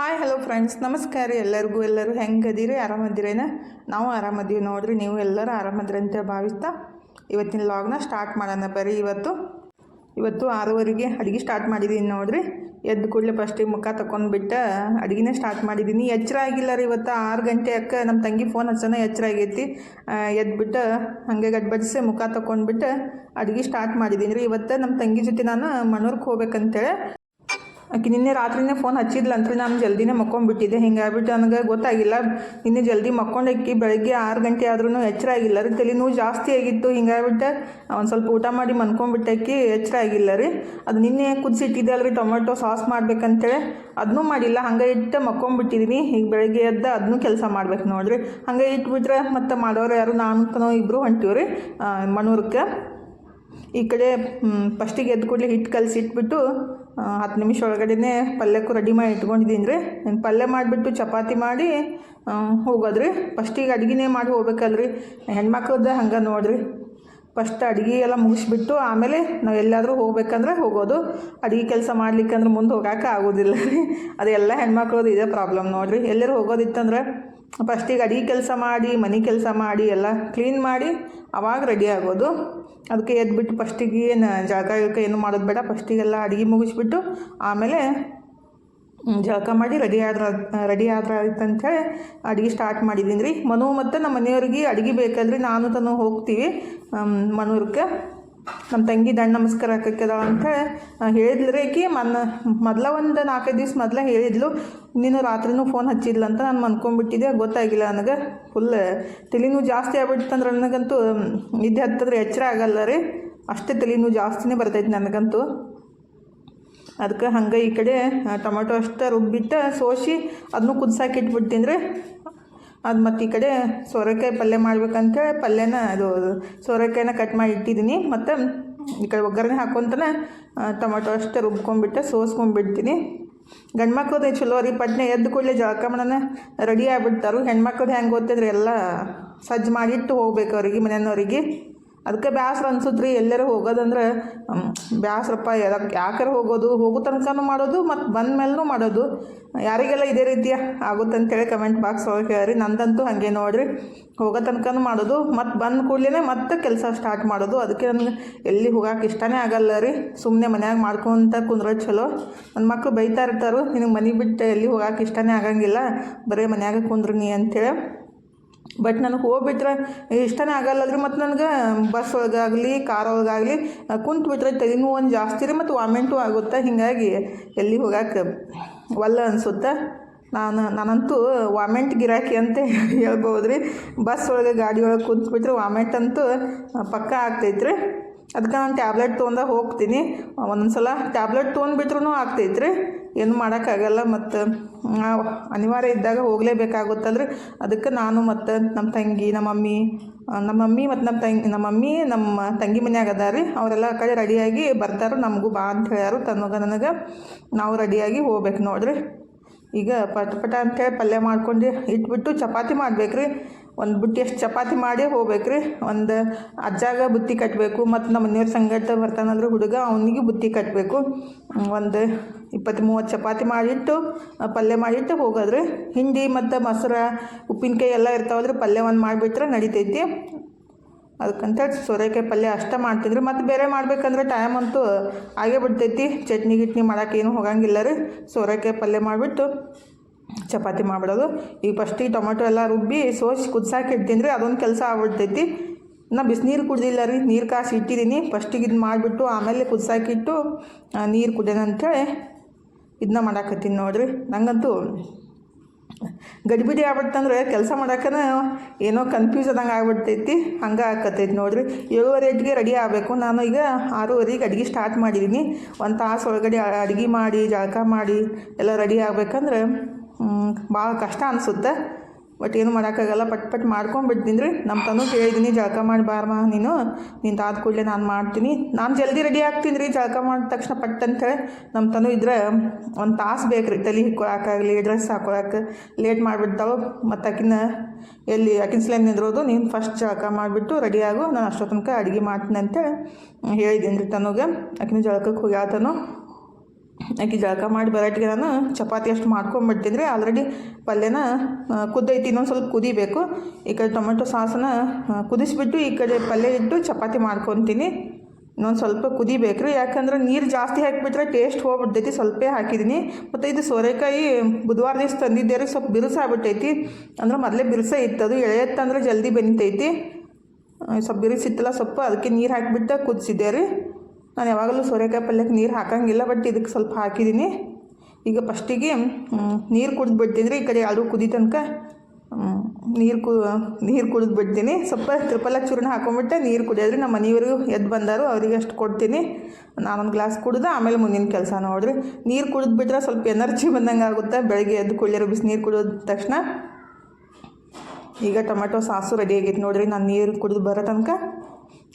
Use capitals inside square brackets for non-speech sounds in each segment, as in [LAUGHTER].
Hi hello friends ನಮಸ್ಕಾರ ರೀ ಎಲ್ಲರಿಗೂ. ಎಲ್ಲರೂ ಹೆಂಗೆ ಅದೀರಿ? ಆರಾಮದಿರೇನ? ನಾವು ಆರಾಮದೀವಿ ನೋಡ್ರಿ. ನೀವು ಎಲ್ಲರೂ ಆರಾಮದ್ರಿ ಅಂತ ಭಾವಿಸ್ತಾ? ಇವತ್ತಿನ ಲಾಗ್ನ ಸ್ಟಾರ್ಟ್ ಮಾಡೋಣ ಬರ್ರಿ. ಇವತ್ತು ಇವತ್ತು ಆರೂವರೆಗೆ ಅಡುಗೆ ಸ್ಟಾರ್ಟ್ ಮಾಡಿದ್ದೀನಿ ನೋಡ್ರಿ. ಎದ್ದು ಕೂಡಲೇ ಫಸ್ಟಿಗೆ ಮುಖ ತಗೊಂಡ್ಬಿಟ್ಟು ಅಡುಗೆನೇ ಸ್ಟಾರ್ಟ್ ಮಾಡಿದ್ದೀನಿ ಎಚ್ಚರ ಆಗಿಲ್ಲ ರೀ ಇವತ್ತು. ಆರು ಗಂಟೆ ಅಕ್ಕ ನಮ್ಮ ತಂಗಿ ಫೋನ್ ಹಚ್ಚೋಣ ಎಚ್ಚರ ಆಗೈತಿ. ಎದ್ಬಿಟ್ಟು ಹಾಗೆ ಗಡ್ಬಡಿಸಿ ಮುಖ ತಗೊಂಡ್ಬಿಟ್ಟು ಅಡುಗೆ ಸ್ಟಾರ್ಟ್ ಮಾಡಿದ್ದೀನಿ ರೀ. ಇವತ್ತು ನಮ್ಮ ತಂಗಿ ಜೊತೆ ನಾನು ಮಣೂರ್ಗೆ ಹೋಗ್ಬೇಕಂತೇಳಿ. ಆಕೆ ನಿನ್ನೆ ರಾತ್ರಿನೇ ಫೋನ್ ಹಚ್ಚಿದ್ಲಂತ್ರಿ ನಾನು ಜಲ್ದಿನೇ ಮಕ್ಕೊಂಡ್ಬಿಟ್ಟಿದ್ದೆ ಹಿಂಗಾಗ್ಬಿಟ್ಟು ನನಗೆ ಗೊತ್ತಾಗಿಲ್ಲ. ನಿನ್ನೆ ಜಲ್ದಿ ಮಕ್ಕೊಂಡಕ್ಕಿ ಬೆಳಗ್ಗೆ ಆರು ಗಂಟೆ ಆದ್ರೂ ಎಚ್ಚರ ಆಗಿಲ್ಲ ರೀ. ತಲೆನೋವು ಜಾಸ್ತಿ ಆಗಿತ್ತು. ಹಿಂಗಾಗ್ಬಿಟ್ಟು ಒಂದು ಸ್ವಲ್ಪ ಊಟ ಮಾಡಿ ಮನ್ಕೊಂಡ್ಬಿಟ್ಟಕ್ಕಿ ಎಚ್ಚರ ಆಗಿಲ್ಲ ರೀ. ಅದು ನಿನ್ನೆ ಕುದಿಸಿಟ್ಟಿದ್ದೆ ಅಲ್ರಿ ಟೊಮೆಟೊ ಸಾಸ್ ಮಾಡ್ಬೇಕಂತೇಳಿ. ಅದನ್ನೂ ಮಾಡಿಲ್ಲ. ಹಂಗೆ ಇಟ್ಟು ಮಕ್ಕೊಂಡ್ಬಿಟ್ಟಿದ್ದೀನಿ ಈಗ ಬೆಳಗ್ಗೆ ಎದ್ದ ಅದನ್ನೂ ಕೆಲಸ ಮಾಡ್ಬೇಕು ನೋಡ್ರಿ. ಹಂಗೆ ಇಟ್ಬಿಟ್ರೆ ಮತ್ತೆ ಮಾಡೋರು ಯಾರು ನಾನು ಇಬ್ಬರು ಹೊಂಟೀವ್ರಿ ಮನೂರಕ್ಕೆ ಈ ಕಡೆ ಫಸ್ಟಿಗೆ ಎದ್ದು ಕೂಡಲೇ ಹಿಟ್ಟು ಕಲಸಿ ಇಟ್ಬಿಟ್ಟು ಆ, ಹತ್ತು ನಿಮಿಷ ಒಳಗಡೆನೇ ಪಲ್ಯಕ್ಕೂ ರೆಡಿ ಮಾಡಿ ಇಟ್ಕೊಂಡಿದ್ದೀನಿ ರೀ. ಪಲ್ಯ ಮಾಡಿಬಿಟ್ಟು ಚಪಾತಿ ಮಾಡಿ ಹೋಗೋದು ಹೋಗೋದ್ರಿ. ಫಸ್ಟಿಗೆ ಅಡುಗೆನೇ ಮಾಡಿ ಹೋಗ್ಬೇಕಲ್ರಿ. ಹೆಣ್ಮಕ್ಳದ್ದು ಹಂಗೆ ನೋಡ್ರಿ. ಫಸ್ಟ್ ಅಡುಗೆ ಎಲ್ಲ ಮುಗಿಸ್ಬಿಟ್ಟು ಆಮೇಲೆ ನಾವು ಎಲ್ಲಾದರೂ ಹೋಗ್ಬೇಕಂದ್ರೆ ಹೋಗೋದು. ಅಡುಗೆ ಕೆಲಸ ಮಾಡ್ಲಿಕ್ಕಂದ್ರೆ ಮುಂದೆ ಹೋಗೋಕೆ ಆಗೋದಿಲ್ಲ ರೀ. ಅದೆಲ್ಲ ಹೆಣ್ಮಕ್ಳದ್ದು ಇದೇ ಪ್ರಾಬ್ಲಮ್ ನೋಡ್ರಿ. ಎಲ್ಲರೂ ಹೋಗೋದಿತ್ತಂದ್ರೆ ಫಸ್ಟಿಗೆ ಅಡುಗೆ ಕೆಲಸ ಮಾಡಿ, ಮನೆ ಕೆಲಸ ಮಾಡಿ ಎಲ್ಲ ಕ್ಲೀನ್ ಮಾಡಿ ಅವಾಗ ರೆಡಿ ಆಗೋದು. ಅದಕ್ಕೆ ಎದ್ಬಿಟ್ಟು ಫಸ್ಟಿಗೆ ಏನು ಜಳಕ ಗಿಳಕ ಏನು ಮಾಡೋದು ಬೇಡ. ಫಸ್ಟಿಗೆಲ್ಲ ಅಡುಗೆ ಮುಗಿಸ್ಬಿಟ್ಟು ಆಮೇಲೆ ಜಳಕ ಮಾಡಿ ರೆಡಿ ಆದ್ರೆ ರೆಡಿ ಆದ್ರೆ ಆಯ್ತು ಅಂಥೇಳಿ ಅಡುಗೆ ಸ್ಟಾರ್ಟ್ ಮಾಡಿದ್ದೀನಿ ರೀ. ಮನು ಮತ್ತು ನಮ್ಮ ಮನೆಯವ್ರಿಗೆ ಅಡುಗೆ ಬೇಕಲ್ರಿ ನಾನು ತನು ಹೋಗ್ತೀವಿ ಮನೂರ್ಗೆ. ನಮ್ಮ ತಂಗಿ ದಂಡ ನಮಸ್ಕಾರ ಹಾಕಕ್ಕೆದ ಅಂತ ಹೇಳಿದ್ಲು ಮನ್ನ ಮೊದಲ ಒಂದು ನಾಲ್ಕೈದು ದಿವ್ಸ ಮೊದಲೇ ಹೇಳಿದ್ಲು, ನೀನು ರಾತ್ರಿನೂ ಫೋನ್ ಹಚ್ಚಿದ್ಲು ಅಂತ ನಾನು ಅನ್ಕೊಂಡ್ಬಿಟ್ಟಿದೆ ಗೊತ್ತಾಗಿಲ್ಲ ನನಗೆ. ಫುಲ್ ತಲೆನೂ ಜಾಸ್ತಿ ಆಗ್ಬಿಡ್ತಂದ್ರೆ ನನಗಂತೂ ನಿದ್ದೆ ಹತ್ತಿದ್ರೆ ಎಚ್ಚರ ಆಗಲ್ಲ ರೀ. ಅಷ್ಟೇ ತಲೆನೂ ಜಾಸ್ತಿನೇ ಬರ್ತೈತೆ ನನಗಂತೂ. ಅದಕ್ಕೆ ಹಂಗೆ ಈ ಕಡೆ ಟೊಮೆಟೊ ಅಷ್ಟೇ ರುಬ್ಬಿಟ್ಟು ಸೋಸಿ ಅದನ್ನು ಕುದಿಸಾಕಿಟ್ಬಿಡ್ತೀನಿ ರೀ. ಅದು ಮತ್ತು ಈ ಕಡೆ ಸೋರೆಕಾಯಿ ಪಲ್ಯ ಮಾಡ್ಬೇಕಂತೇಳಿ ಪಲ್ಯನ ಅದು ಸೋರೆಕಾಯಿನ ಕಟ್ ಮಾಡಿ ಇಟ್ಟಿದ್ದೀನಿ ಮತ್ತು ಈ ಕಡೆ ಒಗ್ಗರಣೆ ಹಾಕ್ಕೊಂತನೇ ಆ, ಟೊಮೆಟೊ ಅಷ್ಟೇ ರುಬ್ಕೊಂಡ್ಬಿಟ್ಟು ಸೋಸ್ಕೊಂಡ್ಬಿಡ್ತೀನಿ ಗಂಡು ಮಕ್ಳದ್ದು ಚಲೋ ರೀ ಪಟ್ನೆ ಎದ್ದು ಕೂಡಲೇ ಜಳಕ ರೆಡಿ ಆಗಿಬಿಡ್ತಾರೆ. ಹೆಣ್ಮಕ್ಳದ್ದು ಹೆಂಗೆ ಗೊತ್ತಿದ್ರೆ ಎಲ್ಲ ಸಜ್ಜು ಮಾಡಿಟ್ಟು ಹೋಗ್ಬೇಕು ಅವ್ರಿಗೆ ಮನೆಯವ್ರಿಗೆ. ಅದಕ್ಕೆ ಬ್ಯಾಸ್ರ ಅನ್ಸುತ್ತೆ ಎಲ್ಲರೂ ಹೋಗೋದಂದ್ರೆ ಬ್ಯಾಸ್ರಪ್ಪ ಅದಕ್ಕೆ ಯಾಕಾರ ಹೋಗೋದು, ಹೋಗೋ ತನಕನೂ ಮಾಡೋದು ಮತ್ತು ಬಂದ ಮೇಲೂ ಮಾಡೋದು. ಯಾರಿಗೆಲ್ಲ ಇದೇ ರೀತಿಯ ಆಗುತ್ತೆ ಅಂತೇಳಿ ಕಮೆಂಟ್ ಬಾಕ್ಸ್ ಒಳಗೆ ಹೇಳ್ರಿ. ನಂದಂತೂ ಹಾಗೆ ನೋಡಿರಿ. ಹೋಗೋ ತನಕನೂ ಮಾಡೋದು ಮತ್ತು ಬಂದ ಕೂಡಲೇ ಮತ್ತೆ ಕೆಲಸ ಸ್ಟಾರ್ಟ್ ಮಾಡೋದು. ಅದಕ್ಕೆ ನನಗೆ ಎಲ್ಲಿ ಹೋಗಕ್ಕೆ ಇಷ್ಟನೇ ಆಗಲ್ಲ ರೀ. ಸುಮ್ಮನೆ ಮನ್ಯಾಗ ಮಾಡ್ಕೊತ ಕುಂದ್ರೋದು ಚಲೋ ನನ್ನ ಮಕ್ಕಳು ಬೈತಾ ಇರ್ತಾರೆ, ನಿನಗೆ ಮನೆ ಬಿಟ್ಟು ಎಲ್ಲಿ ಹೋಗಕ್ಕೆ ಇಷ್ಟನೇ ಆಗಂಗಿಲ್ಲ. ಬರೀ ಮನ್ಯಾಗ ಕುಂದ್ರಿ ನೀ ಅಂತೇಳಿ. ಬಟ್ ನನಗೆ ಹೋಗ್ಬಿಟ್ರೆ ಇಷ್ಟನೇ ಆಗಲ್ಲದ್ರಿ ಮತ್ತು ನನಗೆ ಬಸ್ ಒಳಗಾಗಲಿ ಕಾರ್ ಒಳಗಾಗಲಿ ಕುಂತು ಬಿಟ್ರೆ ತಲೆನೋವು ಒಂದು ಜಾಸ್ತಿ ರೀ ಮತ್ತು ವಾಮಿಂಟು ಆಗುತ್ತೆ. ಹೀಗಾಗಿ ಎಲ್ಲಿ ಹೋಗಕ್ಕೆ ಒಲ್ಲ ಅನಿಸುತ್ತೆ? ನಾನು, ನಾನಂತೂ ವಾಮೆಂಟ್ ಗಿರಾಕಿ ಅಂತ ಹೇಳ್ಬೋದು ರೀ ಬಸ್ ಒಳಗೆ ಗಾಡಿ ಒಳಗೆ ಕುಂತ್ಬಿಟ್ರೆ ವಾಮೆಂಟ್ ಅಂತೂ ಪಕ್ಕ ರೀ ಅದಕ್ಕೆ ನಾನು ಟ್ಯಾಬ್ಲೆಟ್ ತೊಗೊಂಡ ಹೋಗ್ತೀನಿ. ಒಂದೊಂದು ಸಲ ಟ್ಯಾಬ್ಲೆಟ್ ತೊಗೊಂಡ್ಬಿಟ್ರೂ ಆಗ್ತೈತ್ರಿ. ಏನು ಮಾಡೋಕ್ಕಾಗಲ್ಲ ಮತ್ತು ನಾವು ಅನಿವಾರ್ಯ ಇದ್ದಾಗ ಹೋಗಲೇಬೇಕಾಗುತ್ತಂದ್ರೆ ಅದಕ್ಕೆ ನಾನು ಮತ್ತು ನಮ್ಮ ತಂಗಿ, ನಮ್ಮ ಮಮ್ಮಿ ನಮ್ಮ ಮಮ್ಮಿ ಮತ್ತು ನಮ್ಮ ತಂಗಿ, ನಮ್ಮ ಮಮ್ಮಿ, ನಮ್ಮ ತಂಗಿ ಮನ್ಯಾಗ ಅದಾರ ರೀ. ಅವರೆಲ್ಲ ಕಡೆ ರೆಡಿಯಾಗಿ ಬರ್ತಾರೆ, ನಮಗೂ ಬಾ ಅಂತ ಹೇಳ್ಯಾರು. ತನ್ನಗ ನನಗೆ ನಾವು ರೆಡಿಯಾಗಿ ಹೋಗ್ಬೇಕು ನೋಡ್ರಿ. ಈಗ ಪಟ ಪಟ ಅಂತೇಳಿ ಪಲ್ಯ ಮಾಡ್ಕೊಂಡು ಇಟ್ಬಿಟ್ಟು ಚಪಾತಿ ಮಾಡ್ಬೇಕ್ರಿ. ಒಂದು ಬುಟ್ಟಿ ಅಷ್ಟು ಚಪಾತಿ ಮಾಡಿ ಹೋಗ್ಬೇಕ್ರಿ. ಒಂದು ಅಜ್ಜಾಗ ಬುತ್ತಿ ಕಟ್ಟಬೇಕು ಮತ್ತು ನಮ್ಮ ಮನೆಯವ್ರ ಸಂಗಟ ಬರ್ತಾನಂದ್ರೆ ಹುಡುಗ ಅವನಿಗೆ ಬುತ್ತಿ ಕಟ್ಟಬೇಕು ಒಂದು ಇಪ್ಪತ್ತು ಮೂವತ್ತು ಚಪಾತಿ ಮಾಡಿಟ್ಟು ಪಲ್ಯ ಮಾಡಿಟ್ಟು ಹೋಗೋದ್ರಿ. ಹಿಂಡಿ ಮತ್ತು ಮೊಸರ, ಉಪ್ಪಿನಕಾಯಿ ಎಲ್ಲ ಇರ್ತಾವಲ್ರಿ, ಪಲ್ಯ ಒಂದು ಮಾಡಿಬಿಟ್ರೆ ನಡಿತೈತಿ. ಅದಕ್ಕಂತೇಳಿ ಸೋರೆಕಾಯಿ ಪಲ್ಯ ಅಷ್ಟೇ ಮಾಡ್ತಿದ್ರಿ. ಮತ್ತು ಬೇರೆ ಮಾಡ್ಬೇಕಂದ್ರೆ ಟೈಮ್ ಅಂತೂ ಆಗೇ ಬಿಡ್ತೈತಿ. ಚಟ್ನಿ ಗಿಟ್ನಿ ಮಾಡೋಕ್ಕೇನು ಹೋಗಂಗಿಲ್ಲ ರೀ. ಸೋರೆಕಾಯಿ ಪಲ್ಯ ಮಾಡಿಬಿಟ್ಟು ಚಪಾತಿ ಮಾಡ್ಬಿಡೋದು. ಈಗ ಫಸ್ಟಿಗೆ ಟೊಮೆಟೊ ಎಲ್ಲ ರುಬ್ಬಿ ಸೋಸಿ ಕುದ್ಸಾಕಿ ಇಡ್ತೀನಿ ಅದೊಂದು ಕೆಲಸ ಆಗ್ಬಿಡ್ತೈತಿ. ನಾ ಬಿಸಿನೀರು ಕುಡ್ದಿಲ್ಲ ರೀ, ನೀರು ಕಾಸಿ ಇಟ್ಟಿದ್ದೀನಿ ಫಸ್ಟಿಗೆ ಇದು ಮಾಡಿಬಿಟ್ಟು ಆಮೇಲೆ ಕುದ್ಸಾಕಿಟ್ಟು ನೀರು ಕುಡಿಯೋಣ ಅಂಥೇಳಿ ಇದನ್ನ ಮಾಡಾಕತ್ತೀನಿ ನೋಡಿರಿ. ನಂಗಂತೂ ಗಡಿಬಿಡಿ ಆಗ್ಬಿಡ್ತಂದ್ರೆ ಕೆಲಸ ಮಾಡಕ್ಕನ ಏನೋ ಕನ್ಫ್ಯೂಸ್ ಆದಂಗೆ ಆಗ್ಬಿಡ್ತೈತಿ. ಹಂಗೆ ಆಕತೈತಿ ನೋಡಿರಿ. ಏಳುವರೆ ಅಡ್ಗೆ ರೆಡಿ ಆಗಬೇಕು. ನಾನು ಈಗ ಆರೂವರೆಗೆ ಅಡುಗೆ ಸ್ಟಾರ್ಟ್ ಮಾಡಿದ್ದೀನಿ ಒಂದು ತಾಸು ಒಳಗಡೆ ಅಡುಗೆ ಮಾಡಿ, ಜಳಕ ಮಾಡಿ ಎಲ್ಲ ರೆಡಿ ಆಗ್ಬೇಕಂದ್ರೆ ಭಾಳ ಕಷ್ಟ ಅನಿಸುತ್ತೆ. ಬಟ್ ಏನು ಮಾಡೋಕ್ಕಾಗಲ್ಲ, ಪಟ್ ಪಟ್ ಮಾಡ್ಕೊಂಡ್ಬಿಡ್ತೀನಿ ರೀ. ನಮ್ಮ ತನು ಕೇಳಿದ್ದೀನಿ, ಜಳಕ ಮಾಡಿ ಬಾರಮ್ಮ ನೀನು. ನೀನು ತಾದ ಕೂಡಲೇ ನಾನು ಮಾಡ್ತೀನಿ. ನಾನು ಜಲ್ದಿ ರೆಡಿ ಆಗ್ತೀನಿ ರೀ, ಜಳಕ ಮಾಡಿದ ತಕ್ಷಣ ಪಟ್ ಅಂತೇಳಿ ನಮ್ಮ ತನು ಇದ್ರೆ ಒಂದು ತಾಸು ಬೇಕು ರೀ ತಲೆ ಹಿಕ್ಕೊಳಕ್ಕಾಗಲಿ ಡ್ರೆಸ್ ಹಾಕೊಳಕ್ಕೆ ಲೇಟ್ ಮಾಡಿಬಿಡ್ತಾವೆ ಮತ್ತು ಆಕಿನ ಎಲ್ಲಿ, ಆಕಿನ ಸ್ಲೇಮ್ ನಿಂದಿರೋದು. ನೀನು ಫಸ್ಟ್ ಜಳಕ ಮಾಡಿಬಿಟ್ಟು ರೆಡಿ ಆಗು. ನಾನು ಅಷ್ಟೊತ್ತನಕ ತನಕ ಅಡುಗೆ ಮಾಡ್ತೀನಿ ಅಂತೇಳಿ ಹೇಳಿದ್ದೀನಿ ರೀ ತನಗೆ ಆಕಿನ ಜಳಕಕ್ಕೆ ಹೋಗ್ಯಾತನು ಆಕೆ ಜಳಕ ಮಾಡಿ ಬರೋಟ್ಟಿಗೆ ನಾನು ಚಪಾತಿ ಅಷ್ಟು ಮಾಡ್ಕೊಂಬಿಡ್ತೀನಿ ರೀ ಆಲ್ರೆಡಿ ಪಲ್ಯನ ಕುದ್ದೈತಿ, ಇನ್ನೊಂದು ಸ್ವಲ್ಪ ಕುದಿಬೇಕು. ಈ ಕಡೆ ಟೊಮೆಟೊ ಸಾಸನ್ನ ಕುದಿಸಿಬಿಟ್ಟು ಈ ಕಡೆ ಪಲ್ಯ ಇಟ್ಟು ಚಪಾತಿ ಮಾಡ್ಕೊತೀನಿ. ಇನ್ನೊಂದು ಸ್ವಲ್ಪ ಕುದಿಬೇಕು ರೀ. ಯಾಕಂದ್ರೆ ನೀರು ಜಾಸ್ತಿ ಹಾಕಿಬಿಟ್ರೆ ಟೇಸ್ಟ್ ಹೋಗ್ಬಿಡ್ತೈತಿ. ಸ್ವಲ್ಪ ಹಾಕಿದ್ದೀನಿ ಮತ್ತು ಇದು ಸೋರೆಕಾಯಿ ಬುಧವಾರ ದಿವಸ ತಂದಿದ್ದೆ ಸ್ವಲ್ಪ ಸ್ವಲ್ಪ ಬಿರುಸಾಗ್ಬಿಟ್ಟೈತಿ ಅಂದ್ರೆ ಮೊದಲೇ ಬಿರುಸೇ ಇತ್ತು. ಅದು ಎಳೆಯತ್ತಂದ್ರೆ ಜಲ್ದಿ ಬೆನಿತೈತಿ ಸ್ವಲ್ಪ ಬಿರುಸಿತ್ತಲ್ಲ ಸ್ವಲ್ಪ ಅದಕ್ಕೆ ನೀರು ಹಾಕಿಬಿಟ್ಟು ಕುದಿಸಿದ್ದೆ ರೀ. ನಾನು ಯಾವಾಗಲೂ ಸೋರೆಕಾಯಿ ಪಲ್ಯಕ್ಕೆ ನೀರು ಹಾಕಂಗಿಲ್ಲ ಬಟ್ ಇದಕ್ಕೆ ಸ್ವಲ್ಪ ಹಾಕಿದ್ದೀನಿ. ಈಗ ಫಸ್ಟಿಗೆ ನೀರು ಕುಡಿದು ಬಿಡ್ತೀನಿ ರೀ ಈ ಕಡೆ ಎರಡು ಕುದಿ ತನಕ ನೀರು ಕು, ನೀರು ಕುಡಿದು ಬಿಡ್ತೀನಿ. ಸ್ವಲ್ಪ ತ್ರಿಪಲ ಚೂರ್ಣ ಹಾಕೊಂಡ್ಬಿಟ್ಟೆ, ನೀರು ಕುಡಿಯೋದ್ರಿ. ನಮ್ಮ ಮನೆಯವರು ಎದ್ದು ಬಂದಾರು, ಅವರಿಗೆ ಅಷ್ಟು ಕೊಡ್ತೀನಿ. ನಾನೊಂದು ಗ್ಲಾಸ್ ಕುಡಿದು, ಆಮೇಲೆ ಮುಂದಿನ ಕೆಲಸ ನೋಡ್ರಿ. ನೀರು ಕುಡಿದು ಬಿಟ್ರೆ ಸ್ವಲ್ಪ ಎನರ್ಜಿ ಬಂದಂಗೆ ಆಗುತ್ತೆ. ಬೆಳಗ್ಗೆ ಎದ್ದು ಕುಳ್ಳಿರೋ ಬಿಸಿ ನೀರು ಕುಡಿದ ತಕ್ಷಣ. ಈಗ ಟೊಮೆಟೊ ಸಾಸು ರೆಡಿ ಆಗೈತೆ ನೋಡಿರಿ. ನಾನು ನೀರು ಕುಡಿದು ಬರೋ ತನಕ.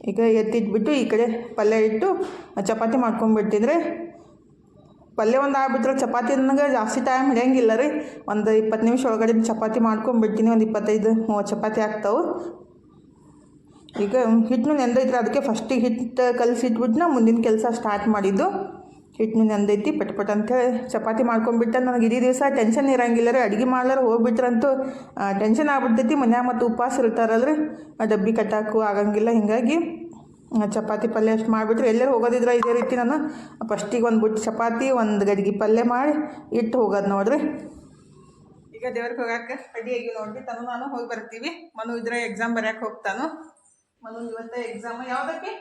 ಈಗ ಎತ್ತಿಟ್ಬಿಟ್ಟು ಈ ಕಡೆ ಪಲ್ಯ ಇಟ್ಟು ಚಪಾತಿ ಮಾಡ್ಕೊಂಡ್ಬಿಟ್ಟಿದ್ರೆ ಪಲ್ಯ ಒಂದು ಆಗ್ಬಿಟ್ರೆ ಚಪಾತಿ ನನಗೆ ಜಾಸ್ತಿ ಟೈಮ್ ಹಿಡಿಯಂಗಿಲ್ಲ ರೀ. ಒಂದು ಇಪ್ಪತ್ತು ನಿಮಿಷ ಒಳಗಡೆ ಚಪಾತಿ ಮಾಡ್ಕೊಂಡ್ಬಿಡ್ತೀನಿ, ಒಂದು ಇಪ್ಪತ್ತೈದು, ಮೂವತ್ತು ಚಪಾತಿ ಆಗ್ತಾವೆ. ಈಗ ಹಿಟ್ಟು ನೆಂದೈತ್ರಿ, ಅದಕ್ಕೆ ಫಸ್ಟಿಗೆ ಹಿಟ್ಟು ಕಲಸಿಟ್ಬಿಟ್ಟು ನಾ ಮುಂದಿನ ಕೆಲಸ ಸ್ಟಾರ್ಟ್ ಮಾಡಿದ್ದು. ಹಿಟ್ಟನ್ನು ನೆಂದೈತಿ ಪಟ್ ಪಟ್ ಅಂತೇಳಿ ಚಪಾತಿ ಮಾಡ್ಕೊಂಡ್ಬಿಟ್ಟ ನನಗೆ ಇಡೀ ದಿವಸ ಟೆನ್ಷನ್ ಇರಂಗಿಲ್ಲ ರೀ ಅಡುಗೆ ಮಾಡ್ಲಾರ ಹೋಗ್ಬಿಟ್ರಂತೂ ಟೆನ್ಷನ್ ಆಗ್ಬಿಡ್ತೈತಿ. ಮನ್ಯಾಗ ಮತ್ತು ಉಪವಾಸ ಇರ್ತಾರಲ್ರಿ. ಡಬ್ಬಿ ಕಟ್ಟಾಕು ಆಗಂಗಿಲ್ಲ. ಹಿಂಗಾಗಿ ಚಪಾತಿ ಪಲ್ಯ ಅಷ್ಟು ಮಾಡಿಬಿಟ್ರೆ. ಎಲ್ಲರೂ ಹೋಗೋದಿದ್ರೆ ಇದೇ ರೀತಿ ನಾನು. ಫಸ್ಟಿಗೆ ಒಂದು ಬುಟ್ಟು ಚಪಾತಿ, ಒಂದು ಗಡ್ಗೆ ಪಲ್ಯ ಮಾಡಿ ಇಟ್ಟು ಹೋಗೋದು ನೋಡ್ರಿ. ಈಗ ದೇವ್ರಿಗೆ ಹೋಗಕ್ಕೆ ಆಗಿ ನೋಡ್ರಿ. ತನು ನಾನು ಹೋಗಿ ಬರ್ತೀವಿ. ಮನು ಇದ್ರೆ ಎಕ್ಸಾಮ್ ಬರ್ಯಾಕೆ ಹೋಗ್ತಾನು. ಮನು ಇವತ್ತ ಎಕ್ಸಾಮ್ ಯಾವುದಕ್ಕೆ?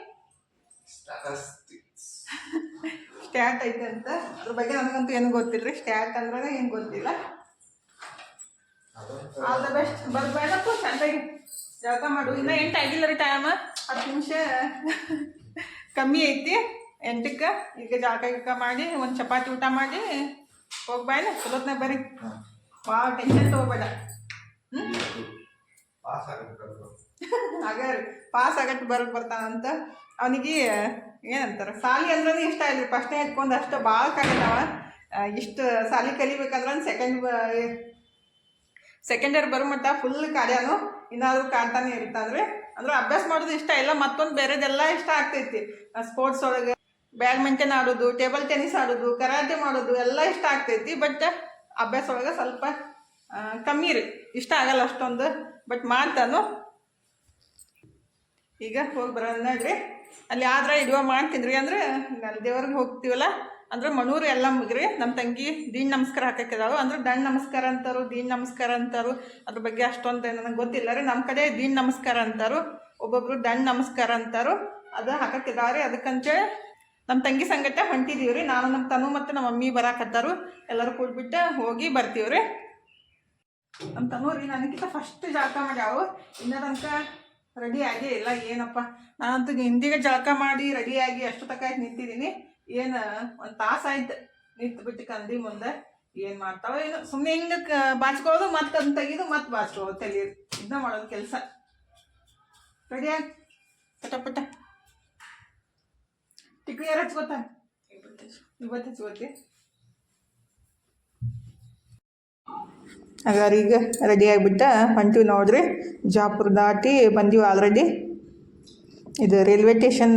ಸ್ಟ್ಯಾಟ್ ಐತೆ ಅಂತ. ಅದ್ರ ಬಗ್ಗೆ ನನಗಂತೂ ಏನು ಗೊತ್ತಿಲ್ಲ ರೀ ಸ್ಟ್ಯಾಟ್ ಅಂದ್ರೆ ಏನು ಗೊತ್ತಿಲ್ಲ. ಆಲ್ ದ ಬೆಸ್ಟ್ ಬರ್ಬೇಡಪ್ಪ ಚೆನ್ನಾಗಿ ಜಳಕ ಮಾಡು. ಇನ್ನೂ ಎಂಟು ಆಗಿಲ್ಲ ರೀ ಟೈಮ್ ಹತ್ತು ನಿಮಿಷ ಕಮ್ಮಿ ಐತಿ. ಎಂಟಕ್ಕೆ. ಈಗ ಜಳಕ ಈಗ ಮಾಡಿ ಒಂದು ಚಪಾತಿ ಊಟ ಮಾಡಿ ಹೋಗ್ಬಾಯ್ನ ಚಲೋತ್ನ ಬರ್ರಿ. ಭಾಳ ಟೆನ್ಷನ್ ತೊಗೋಬೇಡ. ಹ್ಞೂ ಹಾಗೆ ರೀ ಪಾಸ್ [LAUGHS] ಆಗಟ್ಟು ಬರ್ಬರ್ತಾನಂತ ಬರ್ತಾನಂತ. ಅವನಿಗೆ ಏನಂತಾರೆ? ಸಾಲಿ ಅಂದ್ರೂ ಇಷ್ಟ ಇಲ್ಲ ಫಸ್ಟ್ನೇ ಇಟ್ಕೊಂಡು ಅಷ್ಟು ಭಾಳ ಕಲಿತಾವ ಇಷ್ಟು ಸಾಲಿ ಕಲಿಬೇಕಂದ್ರೆ ಸೆಕೆಂಡ್ ಸೆಕೆಂಡ್ ಇಯರ್ ಬರೋ ಮಟ್ಟ ಫುಲ್ ಕಾರ್ಯನು ಇನ್ನಾದರೂ ಕಾಡ್ತಾನೆ ಇರ್ತಂದ್ರೆ ಅಂದ್ರೆ ಅಭ್ಯಾಸ ಮಾಡೋದು ಇಷ್ಟ ಇಲ್ಲ. ಮತ್ತೊಂದು ಬೇರೆದೆಲ್ಲ ಇಷ್ಟ ಆಗ್ತೈತಿ. ಸ್ಪೋರ್ಟ್ಸ್ ಒಳಗೆ ಬ್ಯಾಡ್ಮಿಂಟನ್ ಆಡೋದು ಟೇಬಲ್ ಟೆನ್ನಿಸ್ ಆಡೋದು ಕರಾಟೆ ಮಾಡೋದು ಎಲ್ಲ ಇಷ್ಟ ಆಗ್ತೈತಿ. ಬಟ್ ಅಭ್ಯಾಸ ಒಳಗೆ ಸ್ವಲ್ಪ ಕಮ್ಮಿ ರೀ ಇಷ್ಟ ಆಗಲ್ಲ ಅಷ್ಟೊಂದು. ಬಟ್ ಮಾಡ್ತಾನು. ಈಗ ಹೋಗಿ ಬರೋಣ ನೋಡ್ರಿ ಅಲ್ಲಿ ಆದ್ರೆ ಇಡುವ ಮಾಡ್ತೀನಿ ರೀ ಅಂದ್ರೆ ಅಲ್ಲಿ ದೇವ್ರಿಗೆ ಹೋಗ್ತೀವಲ್ಲ, ಅಂದ್ರೆ ಮಣೂರು ಎಲ್ಲ ಮುಗ್ರಿ ನಮ್ಮ ತಂಗಿ ದೀನ್ ನಮಸ್ಕಾರ ಹಾಕಕ್ಕಿದಾವು ಅಂದ್ರೆ ದಣ್ ನಮಸ್ಕಾರ ಅಂತಾರು, ದೀನ್ ನಮಸ್ಕಾರ ಅಂತಾರು, ಅದ್ರ ಬಗ್ಗೆ ಅಷ್ಟೊಂದು ನನಗೆ ಗೊತ್ತಿಲ್ಲ ರೀ. ನಮ್ಮ ಕಡೆ ದೀನ್ ನಮಸ್ಕಾರ ಅಂತಾರು, ಒಬ್ಬೊಬ್ರು ದಣ್ ನಮಸ್ಕಾರ ಅಂತಾರು, ಅದು ಹಾಕಕ್ಕಿದಾವ್ರಿ ಅದಕ್ಕಂತೇಳಿ ನಮ್ಮ ತಂಗಿ ಸಂಗಟ ಹೊಂಟಿದೀವಿ ರೀ ನಾನು ನಮ್ಮ ತನು ಮತ್ತು ನಮ್ಮ ಮಮ್ಮಿ ಬರಾಕತ್ತಾರು ಎಲ್ಲರೂ ಕೂಡ್ಬಿಟ್ಟು ಹೋಗಿ ಬರ್ತೀವಿ ರೀ ನಮ್ಮ ತನು ರೀ ನನಗಿಂತ ಫಸ್ಟ್ ಜಾಗ ಮಾಡ್ಯಾವು ಇನ್ನೂ ರೆಡಿ ಆಗೇ ಇಲ್ಲ ಏನಪ್ಪ. ನಾನಂತೂ ಹಿಂದಿಗೆ ಜಳಕ ಮಾಡಿ ರೆಡಿಯಾಗಿ ಅಷ್ಟು ತಕ ಆಯ್ತು ನಿಂತಿದ್ದೀನಿ. ಏನು ಒಂದು ತಾಸು ಆಯ್ತು ನಿಂತು ಬಿಟ್ಟು ಕಂದಿ ಮುಂದೆ. ಏನು ಮಾಡ್ತಾವ ಏನು. ಸುಮ್ಮನೆ ಹಿಂಗೆ ಕ ಬಾಚ್ಕೊಳ್ಳೋದು ಮತ್ತೆ ಅದನ್ನ ತೆಗೆದು ಮತ್ತೆ ಬಾಚ್ಕೊಳ್ಳೋದು ತಲೆ ಇದನ್ನ ಮಾಡೋದು ಕೆಲಸ. ರೆಡಿಯಾಗಿ ಪಟ ಪಟ ಟಿಕ್ಲಿ ಯಾರು ಹಚ್ಕೋತ? ಇವತ್ತು ಹಚ್ಕೋತಿ. ಈಗ ರೆಡಿ ಆಗಿಬಿಟ್ಟ ಹೊಂಟೀವಿ ನೋಡ್ರಿ. ಜಾಪುರ ದಾಟಿ ಬಂದೀವಿ ಆಲ್ರೆಡಿ ಇದು ರೈಲ್ವೆ ಸ್ಟೇಷನ್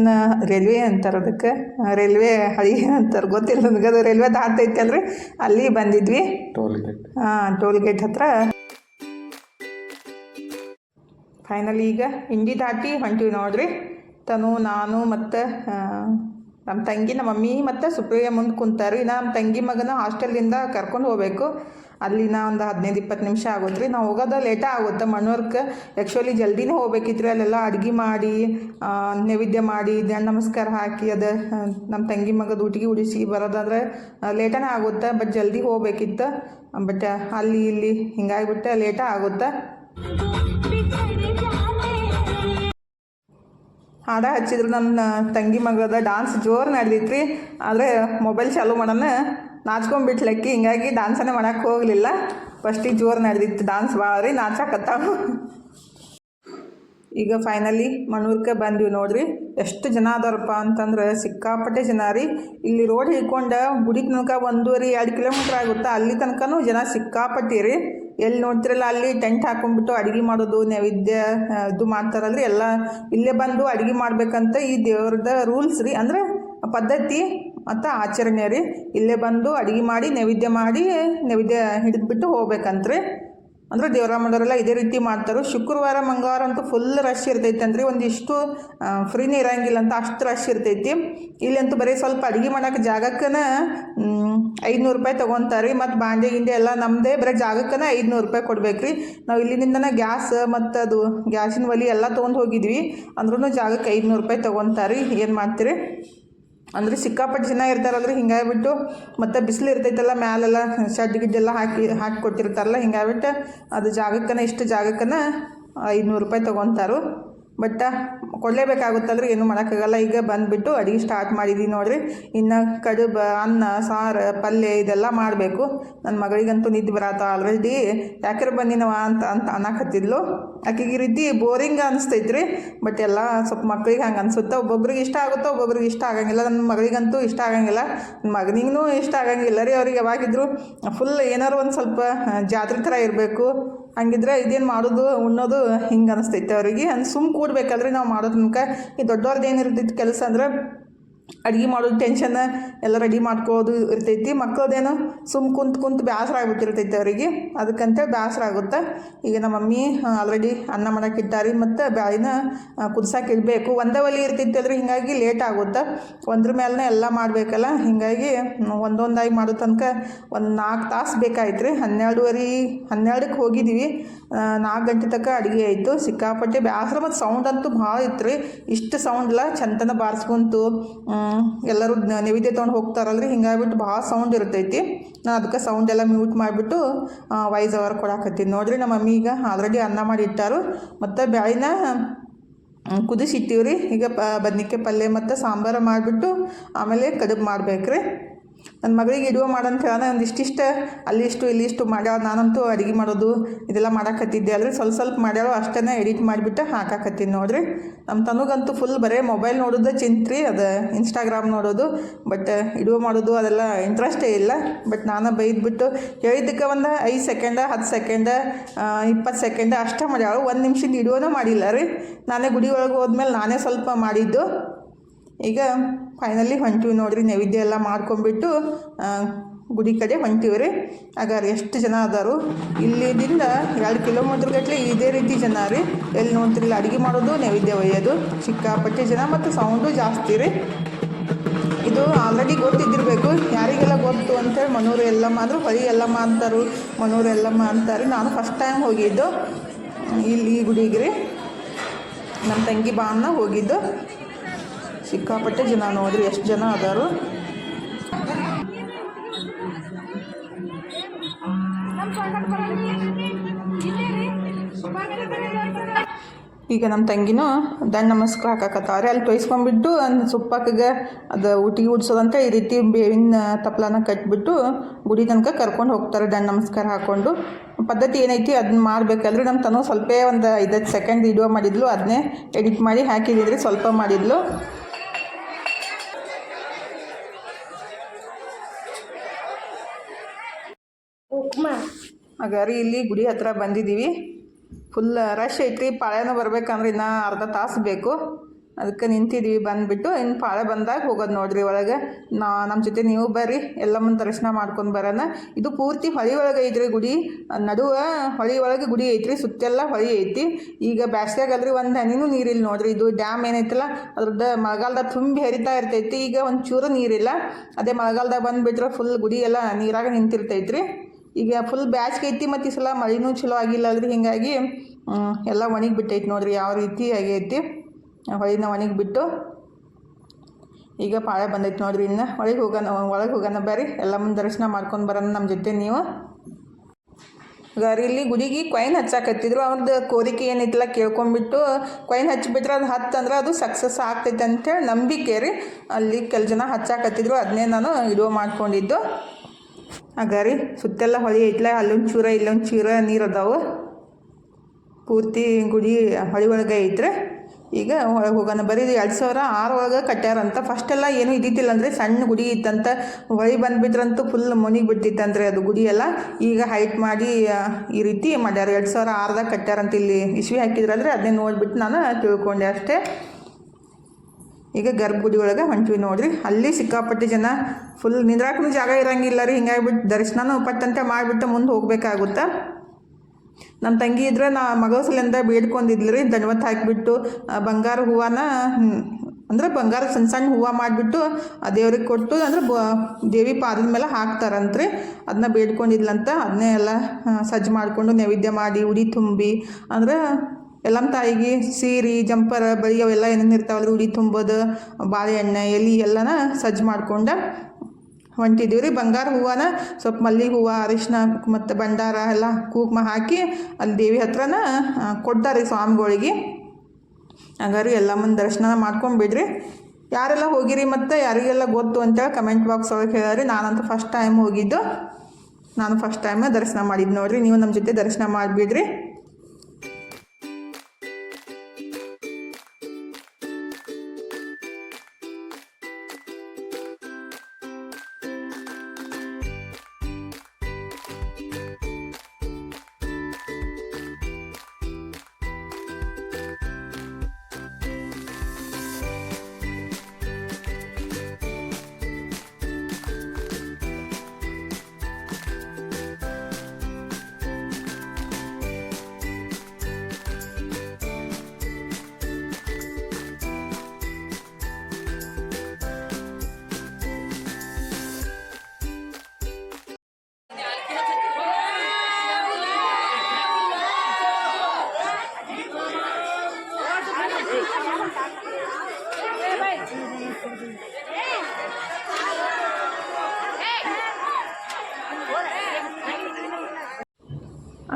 ರೈಲ್ವೆ ಅಂತಾರೆ ಅದಕ್ಕೆ. ರೈಲ್ವೆ ಹಳಿ ಅಂತಾರೆ ಗೊತ್ತಿಲ್ಲ ನನಗೆ. ಅದು ರೈಲ್ವೆ ದಾಟ್ತೈತಿ ಅಲ್ರಿ. ಅಲ್ಲಿ ಬಂದಿದ್ವಿ. ಟೋಲ್ ಗೇಟ್ ಹಾಂ ಟೋಲ್ ಗೇಟ್ ಹತ್ರ. ಫೈನಲಿ ಈಗ ಇಂಡಿ ದಾಟಿ ಹೊಂಟೀವಿ ನೋಡ್ರಿ. ತನು ನಾನು ಮತ್ತು ನಮ್ಮ ತಂಗಿ ನಮ್ಮ ಮಮ್ಮಿ ಮತ್ತು ಸುಪ್ರಿಯ ಮುಂದೆ ಕುಂತಾರೆ. ಇನ್ನು ನಮ್ಮ ತಂಗಿ ಮಗನ ಹಾಸ್ಟೆಲಿಂದ ಕರ್ಕೊಂಡು ಹೋಗ್ಬೇಕು. ಅಲ್ಲಿನ ಒಂದು ಹದಿನೈದು, ಇಪ್ಪತ್ತು ನಿಮಿಷ ಆಗುತ್ತೆ ರೀ ನಾವು ಹೋಗೋದು ಲೇಟ ಆಗುತ್ತೆ. ಮಣ್ಣೂರ್ಗೆ ಆ್ಯಕ್ಚುಲಿ ಜಲ್ದಿನೇ ಹೋಗ್ಬೇಕಿತ್ತು ಅಲ್ಲೆಲ್ಲ ಅಡುಗೆ ಮಾಡಿ ನೈವೇದ್ಯ ಮಾಡಿ ದಂಡ ನಮಸ್ಕಾರ ಹಾಕಿ, ಅದು ನಮ್ಮ ತಂಗಿ ಮಗದ ಊಟಿಗೆ ಉಡಿಸಿ ಬರೋದಾದ್ರೆ ಲೇಟನೇ ಆಗುತ್ತೆ. ಬಟ್ ಜಲ್ದಿ ಹೋಗ್ಬೇಕಿತ್ತು. ಬಟ್ ಅಲ್ಲಿ, ಇಲ್ಲಿ ಹಿಂಗಾಗಿಬಿಟ್ಟು ಲೇಟ ಆಗುತ್ತೆ. ಹಾಡ ಹಚ್ಚಿದ್ರು ನನ್ನ ತಂಗಿ ಮಗದ ಡಾನ್ಸ್ ಜೋರು ನಡೆದಿತ್ತು ಆದರೆ ಮೊಬೈಲ್ ಚಾಲು ಮಾಡೋಣ ನಾಚ್ಕೊಂಡ್ಬಿಟ್ಲಕ್ಕಿ. ಹಿಂಗಾಗಿ ಡಾನ್ಸನ್ನೇ ಮಾಡಕ್ಕೆ ಹೋಗಲಿಲ್ಲ. ಫಸ್ಟಿಗೆ ಜೋರು ನಡೆದಿತ್ತು ಡಾನ್ಸ್ ಭಾಳ ರೀ, ನಾಚಾಕತ್ತಾವ. ಈಗ ಫೈನಲಿ ಮನೂರ್ಕೆ ಬಂದ್ವಿ ನೋಡ್ರಿ. ಎಷ್ಟು ಜನ ಅದಾರಪ್ಪ ಅಂತಂದ್ರೆ ಸಿಕ್ಕಾಪಟ್ಟೆ ಜನ ರೀ. ಇಲ್ಲಿ ರೋಡ್ ಹಿಡ್ಕೊಂಡು ಗುಡಿ ತನಕ ಒಂದೂವರೆ, ಎರಡು ಕಿಲೋಮೀಟ್ರ್ ಆಗುತ್ತೆ ಅಲ್ಲಿ ತನಕನೂ ಜನ ಸಿಕ್ಕಾಪಟ್ಟಿ ರೀ. ಎಲ್ಲಿ ನೋಡ್ತಿರಲ್ಲ, ಅಲ್ಲಿ ಟೆಂಟ್ ಹಾಕೊಂಡ್ಬಿಟ್ಟು ಅಡುಗೆ ಮಾಡೋದು, ನೈವೇದ್ಯ ಇದು ಮಾಡ್ತಾರಲ್ರಿ, ಎಲ್ಲ ಇಲ್ಲೇ ಬಂದು ಅಡುಗೆ ಮಾಡ್ಬೇಕಂತ ಈ ದೇವ್ರದ ರೂಲ್ಸ್ ರೀ. ಅಂದ್ರೆ ಪದ್ಧತಿ ಮತ್ತು ಆಚರಣೆ ರೀ. ಇಲ್ಲೇ ಬಂದು ಅಡುಗೆ ಮಾಡಿ, ನೈವೇದ್ಯ ಮಾಡಿ, ನೈವೇದ್ಯ ಹಿಡಿದ್ಬಿಟ್ಟು ಹೋಗ್ಬೇಕಂತ್ರಿ. ಅಂದ್ರೆ ದೇವರ ಮಾಡೋರೆಲ್ಲ ಇದೇ ರೀತಿ ಮಾಡ್ತಾರೆ. ಶುಕ್ರವಾರ, ಮಂಗಳವಾರ ಅಂತೂ ಫುಲ್ ರಶ್ ಇರ್ತೈತೆ ಅಂದ್ರೆ ಒಂದಿಷ್ಟು ಫ್ರೀನೇ ಇರಂಗಿಲ್ಲ ಅಂತ ಅಷ್ಟು ರಶ್ ಇರ್ತೈತಿ. ಇಲ್ಲಂತೂ ಬರೀ ಸ್ವಲ್ಪ ಅಡುಗೆ ಮಾಡೋಕೆ ಜಾಗಕ್ಕನ ಐದುನೂರು ರೂಪಾಯಿ ತೊಗೊತಾರೆ. ಮತ್ತು ಬಾಂಡೆ, ಗಿಂಡೆ ಎಲ್ಲ ನಮ್ಮದೇ ಬರೀ ಜಾಗಕ್ಕನ ಐದುನೂರು ರೂಪಾಯಿ ಕೊಡ್ಬೇಕ್ರಿ. ನಾವು ಇಲ್ಲಿಂದನೇ ಗ್ಯಾಸ್ ಮತ್ತು ಅದು ಗ್ಯಾಸಿನ ಒಲಿ ಎಲ್ಲ ತೊಗೊಂಡು ಹೋಗಿದ್ವಿ. ಅಂದ್ರೂ ಜಾಗಕ್ಕೆ ಐದುನೂರು ರೂಪಾಯಿ ತೊಗೊತಾರೆ. ಏನು ಮಾಡ್ತೀರಿ? ಅಂದ್ರೆ ಸಿಕ್ಕಾಪಟ್ಟೆ ಜನ ಇರ್ತಾರಲ್ರಿ, ಹಿಂಗಾಗ್ಬಿಟ್ಟು ಮತ್ತು ಬಿಸಿಲು ಇರ್ತೈತಲ್ಲ, ಮ್ಯಾಲೆಲ್ಲ ಶಡ್ ಗಿಡ್ಡೆಲ್ಲ ಹಾಕಿ ಹಾಕಿ ಕೊಟ್ಟಿರ್ತಾರಲ್ಲ, ಹಿಂಗಾಗಿಬಿಟ್ಟು ಅದು ಜಾಗಕ್ಕನ, ಇಷ್ಟು ಜಾಗಕ್ಕನ ಐದುನೂರು ರೂಪಾಯಿ ತೊಗೊತಾರು. ಬಟ್ ಕೊಡಲೇಬೇಕಾಗುತ್ತಲ್ರಿ ಏನು ಮಾಡೋಕ್ಕಾಗಲ್ಲ. ಈಗ ಬಂದುಬಿಟ್ಟು ಅಡುಗೆ ಸ್ಟಾರ್ಟ್ ಮಾಡಿದ್ದೀನಿ ನೋಡಿರಿ. ಇನ್ನು ಕಡುಬು, ಅನ್ನ, ಸಾರು, ಪಲ್ಯ ಇದೆಲ್ಲ ಮಾಡಬೇಕು. ನನ್ನ ಮಗಳಿಗಂತೂ ನಿದ್ದೆ ಬರತ್ತ ಆಲ್ರೆಡಿ ಯಾಕ್ರೆ ಬಂದಿನವ ಅಂತ ಅಂತ ಅನ್ನಕತ್ತಿದ್ಲು. ಆಕೆಗೆ ಈ ರೀತಿ ಬೋರಿಂಗ್ ಅನಿಸ್ತೈತ್ರಿ. ಬಟ್ ಎಲ್ಲ ಸ್ವಲ್ಪ ಮಕ್ಳಿಗೆ ಹಂಗೆ ಅನಿಸುತ್ತೆ. ಒಬ್ಬೊಬ್ರಿಗೆ ಇಷ್ಟ ಆಗುತ್ತೋ, ಒಬ್ಬೊಬ್ರಿಗೆ ಇಷ್ಟ ಆಗಂಗಿಲ್ಲ. ನನ್ನ ಮಗಳಿಗಂತೂ ಇಷ್ಟ ಆಗಂಗಿಲ್ಲ. ನನ್ನ ಮಗನಿಗೂ ಇಷ್ಟ ಆಗಂಗಿಲ್ಲ ರೀ ಅವ್ರಿಗೆ ಯಾವಾಗಿದ್ರು. ಫುಲ್ ಏನಾರು ಒಂದು ಸ್ವಲ್ಪ ಜಾತ್ರೆ ಥರ ಇರಬೇಕು. ಹಂಗಿದ್ರೆ ಇದೇನು ಮಾಡೋದು, ಉಣ್ಣೋದು ಹಿಂಗೆ ಅನಿಸ್ತೈತೆ ಅವರಿಗೆ. ಅಂದ್ ಸುಮ್ಮ ಕೂಡಬೇಕಾದ್ರೆ ನಾವು ಮಾಡೋದು ತನಕ ಈ ದೊಡ್ಡವ್ರದ್ದು ಏನಿರ್ತಿತ್ತು ಕೆಲಸ ಅಂದ್ರೆ ಅಡುಗೆ ಮಾಡೋದು ಟೆನ್ಷನ್ ಎಲ್ಲ ರೆಡಿ ಮಾಡ್ಕೋದು ಇರ್ತೈತಿ. ಮಕ್ಕಳದೇನು ಸುಮ್ಮ ಕುಂತು ಕುಂತು ಬೇಸರ ಆಗ್ಬಿಟ್ಟಿರ್ತೈತಿ ಅವರಿಗೆ. ಅದಕ್ಕಂತೇಳಿ ಬೇಸರ ಆಗುತ್ತೆ. ಈಗ ನಮ್ಮ ಮಮ್ಮಿ ಆಲ್ರೆಡಿ ಅನ್ನ ಮಾಡಕ್ಕೆ ಇಟ್ಟಾರಿ ಮತ್ತು ಬ್ಯಾಳಿನ ಕುದಿಸಕ್ಕೆ ಇಡಬೇಕು. ಒಂದೇ ಒಲಿ ಇರ್ತೈತಿ ಅಲ್ರಿ ಹಿಂಗಾಗಿ ಲೇಟ್ ಆಗುತ್ತೆ. ಒಂದ್ರ ಮೇಲೆ ಎಲ್ಲ ಮಾಡಬೇಕಲ್ಲ. ಹಿಂಗಾಗಿ ಒಂದೊಂದಾಗಿ ಮಾಡೋ ತನಕ ಒಂದು ನಾಲ್ಕು ತಾಸು ಬೇಕಾಯ್ತು ರೀ ಹನ್ನೆರಡುವರೆ, ಹನ್ನೆರಡಕ್ಕೆ ಹೋಗಿದ್ದೀವಿ ನಾಲ್ಕು ಗಂಟೆ ತನಕ ಅಡುಗೆ ಆಯಿತು. ಸಿಕ್ಕಾಪಟ್ಟೆ ಬೇಸರ ಮತ್ತು ಸೌಂಡ್ ಅಂತೂ ಭಾಳ ಇತ್ತು ರೀ ಇಷ್ಟು ಸೌಂಡ್ ಚಂತನ ಬಾರಿಸ್ಕೊಂತು ಎಲ್ಲರೂ ನೈವೇದ್ಯ ತೊಗೊಂಡು ಹೋಗ್ತಾರಲ್ರಿ? ಹಿಂಗಾಗ್ಬಿಟ್ಟು ಭಾಳ ಸೌಂಡ್ ಇರ್ತೈತಿ. ನಾನು ಅದಕ್ಕೆ ಸೌಂಡ್ ಎಲ್ಲ ಮ್ಯೂಟ್ ಮಾಡಿಬಿಟ್ಟು ವೈಸ್ ಅವರ್ ಕೊಡಾಕತ್ತೀನಿ. ನೋಡಿರಿ ನಮ್ಮ ಮಮ್ಮಿ ಈಗ ಆಲ್ರೆಡಿ ಅನ್ನ ಮಾಡಿ ಇಟ್ಟಾರು. ಮತ್ತು ಬ್ಯಾಳಿನ ಕುದಿಸಿಟ್ಟಿವ್ರಿ. ಈಗ ಬದ್ನಿಕಾಯಿ ಪಲ್ಯ ಮತ್ತು ಸಾಂಬಾರು ಮಾಡಿಬಿಟ್ಟು ಆಮೇಲೆ ಕಡುಬು ಮಾಡ್ಬೇಕು ನನ್ನ ಮಗಳಿಗೆ ಇಡುವ ಮಾಡಂತ ಹೇಳೋಣ. ಇಷ್ಟು, ಇಲ್ಲಿ ಇಷ್ಟು ಮಾಡ್ಯಾಳ. ನಾನಂತೂ ಅಡುಗೆ ಮಾಡೋದು, ಇದೆಲ್ಲ ಮಾಡಾಕತ್ತಿದ್ದೆ. ಅಲ್ರಿ ಸ್ವಲ್ಪ ಸ್ವಲ್ಪ ಮಾಡ್ಯಾಳು. ಅಷ್ಟೇ ಎಡಿಟ್ ಮಾಡಿಬಿಟ್ಟು ಹಾಕಾಕತ್ತೀನಿ ನೋಡಿರಿ. ನಮ್ಮ ತನಗಂತೂ ಫುಲ್ ಬರೀ ಮೊಬೈಲ್ ನೋಡೋದು ಚಿಂತ್ರಿ. ಅದು ಇನ್ಸ್ಟಾಗ್ರಾಮ್ ನೋಡೋದು. ಬಟ್ ಇಡುವ ಮಾಡೋದು ಅದೆಲ್ಲ ಇಂಟ್ರೆಸ್ಟೇ ಇಲ್ಲ. ಬಟ್ ನಾನು ಬೈದ್ಬಿಟ್ಟು ಹೇಳಿದ್ದಕ್ಕೆ ಒಂದು ಐದು ಸೆಕೆಂಡ ಹತ್ತು ಸೆಕೆಂಡ ಇಪ್ಪತ್ತು ಸೆಕೆಂಡ ಅಷ್ಟೇ ಮಾಡ್ಯಾಳು. ಒಂದು ನಿಮಿಷದ ಇಡುವನೂ ಮಾಡಿಲ್ಲ ರೀ. ನಾನೇ ಗುಡಿ ಒಳಗೆ ಹೋದ್ಮೇಲೆ ನಾನೇ ಸ್ವಲ್ಪ ಮಾಡಿದ್ದು. ಈಗ ಫೈನಲಿ ಹೊಂಟಿವಿ ನೋಡ್ರಿ, ನೈವೇದ್ಯ ಎಲ್ಲ ಮಾಡ್ಕೊಂಬಿಟ್ಟು ಗುಡಿ ಕಡೆ ಹೊಂಟಿವಿ ರೀ ಹಾಗಾದ್ರೆ ಎಷ್ಟು ಜನ ಅದಾರು? ಇಲ್ಲಿದಿಂದ ಎರಡು ಕಿಲೋಮೀಟ್ರ್ ಗಟ್ಟಲೆ ಇದೇ ರೀತಿ ಜನ ರೀ. ಎಲ್ಲಿ ನೋಡ್ತಿರಲಿಲ್ಲ, ಅಡುಗೆ ಮಾಡೋದು, ನೈವೇದ್ಯ ಒಯ್ಯೋದು, ಸಿಕ್ಕಾಪಟ್ಟೆ ಜನ ಮತ್ತು ಸೌಂಡು ಜಾಸ್ತಿ ರೀ. ಇದು ಆಲ್ರೆಡಿ ಗೊತ್ತಿದ್ದಿರಬೇಕು, ಯಾರಿಗೆಲ್ಲ ಗೊತ್ತು ಅಂತೇಳಿ ಮನೂರು ಎಲ್ಲಮ್ಮ ಅಂದರು ಹೊಳಿ ಎಲ್ಲಮ್ಮ ಅಂತಾರು ಮನೂರು ಎಲ್ಲಮ್ಮ ಅಂತಾರೆ ನಾನು ಫಸ್ಟ್ ಟೈಮ್ ಹೋಗಿದ್ದು, ಇಲ್ಲಿ ಈ ಗುಡಿಗೆ ರೀ. ನಮ್ಮ ತಂಗಿ ಬಾ ಅನ್ನ ಹೋಗಿದ್ದು. ಸಿಕ್ಕಾಪಟ್ಟೆ ಜನ ನೋಡ್ರಿ, ಎಷ್ಟು ಜನ ಅದಾರು. ಈಗ ನಮ್ಮ ತಂಗಿನೂ ದಂಡ ನಮಸ್ಕಾರ ಹಾಕಕತ್ತಾವ್ರಿ. ಅಲ್ಲಿ ತೊಯ್ಸ್ಕೊಂಡ್ಬಿಟ್ಟು ಸುಪ್ಪಕ್ಕಗೆ ಅದು ಊಟಿಗೆ ಉಡ್ಸೋದಂತ ಈ ರೀತಿ ಬೇವಿನ ತಪ್ಲನ ಕಟ್ಬಿಟ್ಟು ಗುಡಿ ತನಕ ಕರ್ಕೊಂಡು ಹೋಗ್ತಾರೆ ದಂಡ ನಮಸ್ಕಾರ ಹಾಕ್ಕೊಂಡು ಪದ್ಧತಿ ಏನೈತಿ ಅದನ್ನ ಮಾಡ್ಬೇಕಲ್ರಿ ನಮ್ಮ ತನೋ ಸ್ವಲ್ಪ ಒಂದು ಐದತ್ತು ಸೆಕೆಂಡ್ ವಿಡಿಯೋ ಮಾಡಿದ್ಲು. ಅದನ್ನೇ ಎಡಿಟ್ ಮಾಡಿ ಹಾಕಿದಿದ್ರಿ ಸ್ವಲ್ಪ ಮಾಡಿದ್ಲು. ಹಾಗಾರಿ ಇಲ್ಲಿ ಗುಡಿ ಹತ್ರ ಬಂದಿದ್ದೀವಿ. ಫುಲ್ ರಶ್ ಐತ್ರಿ. ಪಾಳೆನ ಬರ್ಬೇಕಂದ್ರೆ ಇನ್ನೂ ಅರ್ಧ ತಾಸು ಬೇಕು. ಅದಕ್ಕೆ ನಿಂತಿದ್ದೀವಿ ಬಂದುಬಿಟ್ಟು. ಇನ್ನು ಪಾಳೆ ಬಂದಾಗ ಹೋಗೋದು ನೋಡ್ರಿ ಒಳಗೆ. ನಾ ನಮ್ಮ ಜೊತೆ ನೀವು ಬರ್ರಿ. ಎಲ್ಲಮ್ಮನ ದರ್ಶನ ಮಾಡ್ಕೊಂಡು ಬರೋಣ. ಇದು ಪೂರ್ತಿ ಹೊಳಿ ಒಳಗೆ ಐತ್ರಿ ಗುಡಿ. ನಡುವ ಹೊಳಿ ಒಳಗೆ ಗುಡಿ ಐತ್ರಿ. ಸುತ್ತೆಲ್ಲ ಹೊಳಿ ಐತಿ. ಈಗ ಬ್ಯಾಸ್ಗ್ಯಾಗಲ್ರಿ ಒಂದು ಹನಿನೂ ನೀರಿಲ್ಲ ನೋಡ್ರಿ. ಇದು ಡ್ಯಾಮ್ ಏನೈತಲ್ಲ, ಅದ್ರದ್ದು ಮಳೆಗಾಲದಾಗ ತುಂಬಿ ಹರಿತಾ ಇರ್ತೈತಿ. ಈಗ ಒಂಚೂರು ಚೂರು ನೀರಿಲ್ಲ. ಅದೇ ಮಳೆಗಾಲದಾಗ ಬಂದುಬಿಟ್ರೆ ಫುಲ್ ಗುಡಿ ಎಲ್ಲ ನೀರಾಗ ನಿಂತಿರ್ತೈತ್ರಿ. ಈಗ ಫುಲ್ ಬ್ಯಾಚ್ಗೆ ಐತಿ ಮತ್ತು ಈ ಸಲ ಮಳೆನೂ ಚಲೋ ಆಗಿಲ್ಲ ಅಲ್ರಿ. ಹೀಗಾಗಿ ಎಲ್ಲ ಒಣಗಿ ಬಿಟ್ಟೈತಿ ನೋಡ್ರಿ. ಯಾವ ರೀತಿ ಆಗೈತಿ ಹೊಳಿನ ಒಣಗಿ ಬಿಟ್ಟು ಈಗ ಪಾಳೆ ಬಂದೈತಿ ನೋಡ್ರಿ ಇನ್ನು. ಒಳಗೆ ಹೋಗೋಣ ಒಳಗೆ ಹೋಗೋಣ ಬರ್ರಿ. ಎಲ್ಲ ಮುಂದೆ ದರ್ಶನ ಮಾಡ್ಕೊಂಡು ಬರೋಣ ನಮ್ಮ ಜೊತೆ ನೀವು. ಇಲ್ಲಿ ಗುಡಿಗೆ ಕೊಯ್ನ್ ಹಚ್ಚಾಕತ್ತಿದ್ರು. ಅವ್ರದ್ದು ಕೋರಿಕೆ ಏನೈತಿಲ್ಲ ಕೇಳ್ಕೊಂಬಿಟ್ಟು ಕೊಯ್ನ್ ಹಚ್ಚಿಬಿಟ್ರೆ ಅದು ಹತ್ತಂದ್ರೆ ಅದು ಸಕ್ಸಸ್ ಆಗ್ತೈತೆ ಅಂತೇಳಿ ನಂಬಿಕೆ ರೀ. ಅಲ್ಲಿ ಕೆಲ ಜನ ಹಚ್ಚಾಕತ್ತಿದ್ರು. ಅದನ್ನೇ ನಾನು ವಿಡಿಯೋ ಮಾಡ್ಕೊಂಡಿದ್ದು. ಆಗ ರೀ ಸುತ್ತೆಲ್ಲ ಹೊಳಿ ಐತ್ಲ, ಅಲ್ಲೊಂದು ಚೂರ, ಇಲ್ಲೊಂದು ಚೂರ ನೀರು ಅದಾವ. ಪೂರ್ತಿ ಗುಡಿ ಹೊಳಿ ಒಳಗೆ ಐತ್ರಿ. ಈಗ ಒಳಗೆ ಹೋಗೋಣ. ಬರೀ ಎರಡು ಸಾವಿರ ಆರು ಒಳಗೆ ಕಟ್ಟ್ಯಾರಂತ ಫಸ್ಟೆಲ್ಲ ಏನೂ ಇದ್ದಿದ್ದಿಲ್ಲ ಅಂದರೆ ಸಣ್ಣ ಗುಡಿ ಇತ್ತಂತ. ಹೊಳಿ ಬಂದುಬಿಟ್ರಂತೂ ಫುಲ್ ಮುನಿಗೆ ಬಿಟ್ಟಿತ್ತಂದ್ರೆ ಅದು ಗುಡಿ ಎಲ್ಲ. ಈಗ ಹೈಟ್ ಮಾಡಿ ಈ ರೀತಿ ಮಾಡ್ಯಾರ. ಎರಡು ಸಾವಿರ ಆರ್ದಾಗ ಕಟ್ಟ್ಯಾರಂತ ಇಲ್ಲಿ ಇಸ್ವಿ ಹಾಕಿದ್ರಂದ್ರೆ ಅದನ್ನೇ ನೋಡಿಬಿಟ್ಟು ನಾನು ತಿಳ್ಕೊಂಡೆ ಅಷ್ಟೇ. ಈಗ ಗರ್ಭಗುಡಿ ಒಳಗೆ ಹೊಂಟ್ವಿ ನೋಡ್ರಿ. ಅಲ್ಲಿ ಸಿಕ್ಕಾಪಟ್ಟೆ ಜನ ಫುಲ್ ನಿಂದ್ರಾಕೂ ಜಾಗ ಇರಂಗಿಲ್ಲ ರೀ. ಹಿಂಗಾಗಿಬಿಟ್ಟು ದರ್ಶನನೂ ಪಟ್ಟಂತೆ ಮಾಡಿಬಿಟ್ಟು ಮುಂದೆ ಹೋಗಬೇಕಾಗುತ್ತೆ. ನಮ್ಮ ತಂಗಿ ಇದ್ರೆ ನಾ ಮಗಸಲಿಂದ ಬೇಡ್ಕೊಂಡಿದ್ಲು ರೀ. ದಣವತ್ತು ಹಾಕಿಬಿಟ್ಟು ಬಂಗಾರ ಹೂವನ ಅಂದ್ರೆ ಬಂಗಾರ ಸಣ್ಣ ಸಣ್ಣ ಹೂವು ಮಾಡಿಬಿಟ್ಟು, ಆ, ದೇವ್ರಿಗೆ ಕೊಟ್ಟು ಅಂದ್ರೆ ಬ, ದೇವಿ ಪಾದದ ಮೇಲೆ ಹಾಕ್ತಾರಂತ್ರಿ. ಅದನ್ನ ಬೇಡ್ಕೊಂಡಿದ್ಲಂತ ಅದನ್ನೇ ಎಲ್ಲ ಸಜ್ಜು ಮಾಡಿಕೊಂಡು ನೈವೇದ್ಯ ಮಾಡಿ, ಉಡಿ ತುಂಬಿ, ಅಂದ್ರೆ ಎಲ್ಲಮ್ಮ ತಾಯಿಗೆ ಸೀರೆ, ಜಂಪರ್ ಬಳಿ ಅವೆಲ್ಲ ಏನೇನು ಇರ್ತಾವಲ್ಲ ಉಡಿ ತುಂಬೋದು ಬಾಳೆಹಣ್ಣು ಎಲೆ ಎಲ್ಲನ ಸಜ್ಜು ಮಾಡ್ಕೊಂಡು ಹೊಂಟಿದ್ದೀವಿ ರೀ. ಬಂಗಾರ ಹೂವನ ಸ್ವಲ್ಪ ಮಲ್ಲಿಗೆ ಹೂವು ಅರಿಶಿನ ಮತ್ತು ಭಂಡಾರ ಎಲ್ಲ ಕೂಕ್ಮ ಹಾಕಿ ಅಲ್ಲಿ ದೇವಿ ಹತ್ರನ ಕೊಡ್ತಾರೆ ರೀ ಸ್ವಾಮಿಗಳಿಗೆ. ಹಂಗಾರೆ ಎಲ್ಲ ಮುಂದೆ ದರ್ಶನ ಮಾಡ್ಕೊಂಬಿಡ್ರಿ ಯಾರೆಲ್ಲ ಹೋಗಿರಿ ಮತ್ತು ಯಾರಿಗೆಲ್ಲ ಗೊತ್ತು ಅಂತೇಳಿ ಕಮೆಂಟ್ ಬಾಕ್ಸ್ ಒಳಗೆ ಹೇಳ್ರಿ. ನಾನಂತೂ ಫಸ್ಟ್ ಟೈಮ್ ಹೋಗಿದ್ದು. ನಾನು ಫಸ್ಟ್ ಟೈಮ್ ದರ್ಶನ ಮಾಡಿದ್ದು ನೋಡಿರಿ. ನೀವು ನಮ್ಮ ಜೊತೆ ದರ್ಶನ ಮಾಡಿಬಿಡ್ರಿ.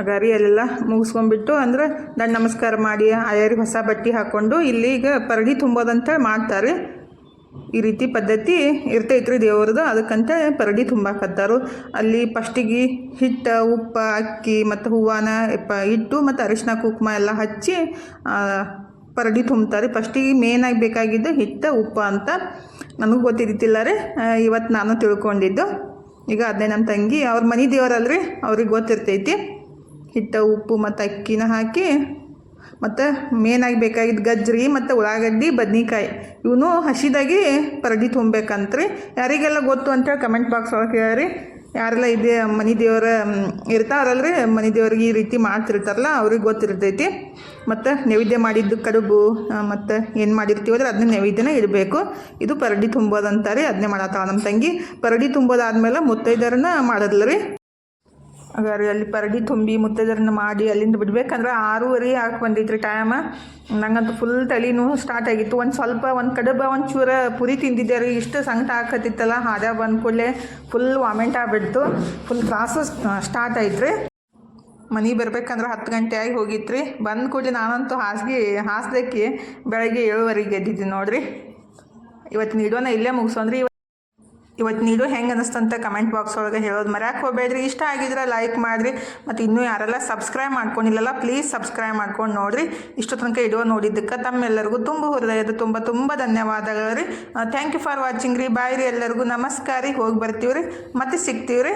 ಅಗಾರಿ ಅಲ್ಲೆಲ್ಲ ಮುಗಿಸ್ಕೊಂಡ್ಬಿಟ್ಟು ಅಂದ್ರೆ ದಂಡ ನಮಸ್ಕಾರ ಮಾಡಿ ಆಯಾರಿಗೆ ಹೊಸ ಬಟ್ಟೆ ಹಾಕ್ಕೊಂಡು ಇಲ್ಲಿ ಈಗ ಪರಡಿ ತುಂಬೋದಂತ ಮಾಡ್ತಾರೆ. ಈ ರೀತಿ ಪದ್ಧತಿ ಇರ್ತೈತ್ರಿ ದೇವ್ರದ್ದು. ಅದಕ್ಕಂತ ಪರಡಿ ತುಂಬಾಕತ್ತಾರು. ಅಲ್ಲಿ ಫಸ್ಟಿಗೆ ಹಿಟ್ಟು, ಉಪ್ಪು, ಅಕ್ಕಿ ಮತ್ತು ಹೂವನ ಇಟ್ಟು ಮತ್ತು ಅರಿಶಿನ, ಕುಂಕುಮ ಎಲ್ಲ ಹಚ್ಚಿ ಪರಡಿ ತುಂಬ್ತಾರೆ. ಫಸ್ಟಿಗೆ ಮೇನಾಗಿ ಬೇಕಾಗಿದ್ದು ಹಿಟ್ಟು, ಉಪ್ಪು ಅಂತ ನನಗೂ ಗೊತ್ತಿರ್ತಿಲ್ಲ ರೀ. ಇವತ್ತು ನಾನು ತಿಳ್ಕೊಂಡಿದ್ದು. ಈಗ ಅದೇ ನಮ್ಮ ತಂಗಿ, ಅವ್ರ ಮನೆ ದೇವರಲ್ರಿ, ಅವ್ರಿಗೆ ಗೊತ್ತಿರ್ತೈತಿ. ಹಿಟ್ಟು, ಉಪ್ಪು ಮತ್ತು ಅಕ್ಕಿನ ಹಾಕಿ, ಮತ್ತು ಮೇನಾಗಿ ಬೇಕಾಗಿದ್ದು ಗಜ್ಜರಿ ಮತ್ತು ಉಳ್ಳಾಗಡ್ಡಿ, ಬದ್ನಿಕಾಯಿ, ಇವನು ಹಸಿದಾಗಿ ಪರಡಿ ತುಂಬಬೇಕಂತ್ರಿ. ಯಾರಿಗೆಲ್ಲ ಗೊತ್ತು ಅಂತೇಳಿ ಕಮೆಂಟ್ ಬಾಕ್ಸ್ ಒಳಗೆ ಹೇಳ್ರಿ ಯಾರೆಲ್ಲ ಇದೆ ಮನೆ ದೇವರ ಇರ್ತಾರಲ್ರಿ, ಮನೆ ದೇವ್ರಿಗೆ ಈ ರೀತಿ ಮಾಡ್ತಿರ್ತಾರಲ್ಲ, ಅವ್ರಿಗೆ ಗೊತ್ತಿರ್ತೈತಿ. ಮತ್ತು ನೈವೇದ್ಯ ಮಾಡಿದ್ದು ಕಡುಬು ಮತ್ತು ಏನು ಮಾಡಿರ್ತೀವದ್ರೆ ಅದನ್ನ ನೈವೇದ್ಯನ ಇಡಬೇಕು. ಇದು ಪರಡಿ ತುಂಬೋದಂತಾರೆ ಅದನ್ನೇ ಮಾಡತ್ತಾವ ನಮ್ಮ ತಂಗಿ. ಪರಡಿ ತುಂಬೋದಾದ್ಮೇಲೆ ಮುತ್ತೈದರನ್ನ ಮಾಡೋದ್ಲ ರೀ ಅಲ್ಲಿ ಪರಗಿ ತುಂಬಿ ಮುತ್ತೈದರನ್ನ ಮಾಡಿ ಅಲ್ಲಿಂದ ಬಿಡ್ಬೇಕಂದ್ರೆ ಆರೂವರೆ ಹಾಕಿ ಬಂದಿತ್ತು ರೀ ಟೈಮ ನಂಗಂತೂ ಫುಲ್ ತಲೆನೂ ಸ್ಟಾರ್ಟ್ ಆಗಿತ್ತು. ಒಂದು ಸ್ವಲ್ಪ, ಒಂದು ಕಡಬ, ಒಂದು ಚೂರ ಪುರಿ ತಿಂದಿದ್ದೆ ರೀ. ಇಷ್ಟು ಸಂಕಟ ಹಾಕತ್ತಿತ್ತಲ್ಲ ಹಾದ ಬಂದ ಕೂಡಲೇ ಫುಲ್ ವಾಮಿಂಟ್ ಆಗಿಬಿಡ್ತು. ಫುಲ್ ತ್ರಾಸು ಸ್ಟಾರ್ಟ್ ಆಯ್ತು ರೀ ಮನೆಗೆ ಬರ್ಬೇಕಂದ್ರೆ ಹತ್ತು ಗಂಟೆ ಆಗಿ ಹೋಗಿತ್ತು ರೀ ಬಂದ ಕೂಡಲೇ ನಾನಂತೂ ಹಾಸಿಗೆ, ಹಾಸ್ದಕ್ಕೆ ಬೆಳಗ್ಗೆ ಏಳುವರೆಗೆ ಗೆದ್ದಿದ್ದೀನಿ ನೋಡಿರಿ. ಇವತ್ತು ನೀಡೋಣ ಇಲ್ಲೇ ಮುಗಿಸೋನ್ರಿ ಇವತ್ತು ನೀಡು ಹೆಂಗೆ ಅನಿಸ್ತಂತ ಕಮೆಂಟ್ ಬಾಕ್ಸ್ ಒಳಗೆ ಹೇಳೋದು ಮರ್ಯಾಕೆ ಹೋಗ್ಬೇಡ್ರಿ. ಇಷ್ಟ ಆಗಿದ್ರೆ ಲೈಕ್ ಮಾಡಿರಿ. ಮತ್ತು ಇನ್ನೂ ಯಾರೆಲ್ಲ ಸಬ್ಸ್ಕ್ರೈಬ್ ಮಾಡ್ಕೊಂಡಿಲ್ಲಲ್ಲ ಪ್ಲೀಸ್ ಸಬ್ಸ್ಕ್ರೈಬ್ ಮಾಡ್ಕೊಂಡು ನೋಡಿರಿ. ಇಷ್ಟು ತನಕ ಇಡೋ ನೋಡಿದ್ದಕ್ಕೆ ತಮ್ಮೆಲ್ಲರಿಗೂ ತುಂಬ ಹೃದಯದ ತುಂಬ ತುಂಬ ಧನ್ಯವಾದಗಳು ರೀ ಥ್ಯಾಂಕ್ ಯು ಫಾರ್ ವಾಚಿಂಗ್ ರೀ. ಬಾಯ್ ರೀ ಎಲ್ಲರಿಗೂ. ನಮಸ್ಕಾರ ರೀ. ಹೋಗಿ ಬರ್ತೀವಿ ರೀ ಮತ್ತೆ ಸಿಗ್ತೀವಿ ರೀ